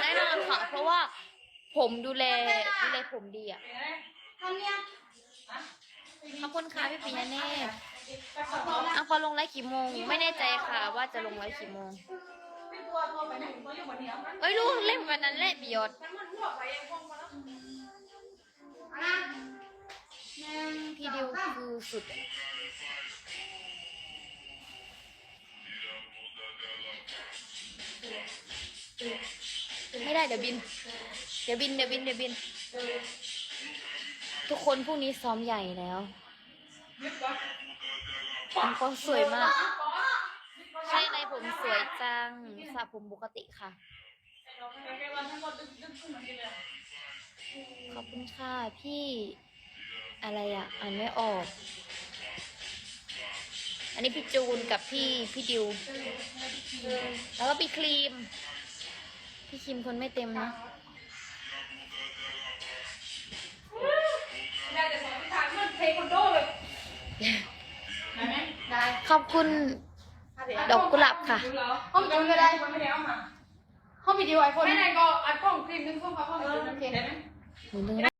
แน่นอนค่ะ เพราะว่าผมดูแลดูแลผมดีอะทำเนี่ยขอบคุณค่ะพี่ปิยะเนตรอะพอลงไลฟ์กี่โมง ไม่แน่ใจค่ะ ว่าจะลงไลฟ์กี่โมงตัวตัวไปไหนตัวอยู่บนนี้มันเอ้ยลูกเล่นวันนั้นแหละบิยดมันมันหัวไปเองพวกมันแล้วพี่ดิวคือสุดอะ ได้เดี๋ยวบิน เดี๋ยวบินเดี๋ยวบินเดี๋ยวบิน ทุกคนพรุ่งนี้ซ้อมใหญ่แล้วผมก็สวยมาก ใช่ในผมสวยจังสระผมปกติค่ะ ขอบคุณค่ะพี่อะไรอะอ่านไม่ออก อันนี้พี่จูนกับพี่พี่ดิว แล้วก็พี่ครีม พี่ครีมคนไม่เต็มนะได้แต่สองทางมันเทควันโดเลยได้ไหมได้ขอบคุณ ดอกกุหลาบค่ะ ห้องจูนก็ได้ไม่ได้เอามาห้องวิดีโอไอโฟนไม่ได้ก็อัดกล้องคลิปนึงพวกเขาห้องจูนโอเค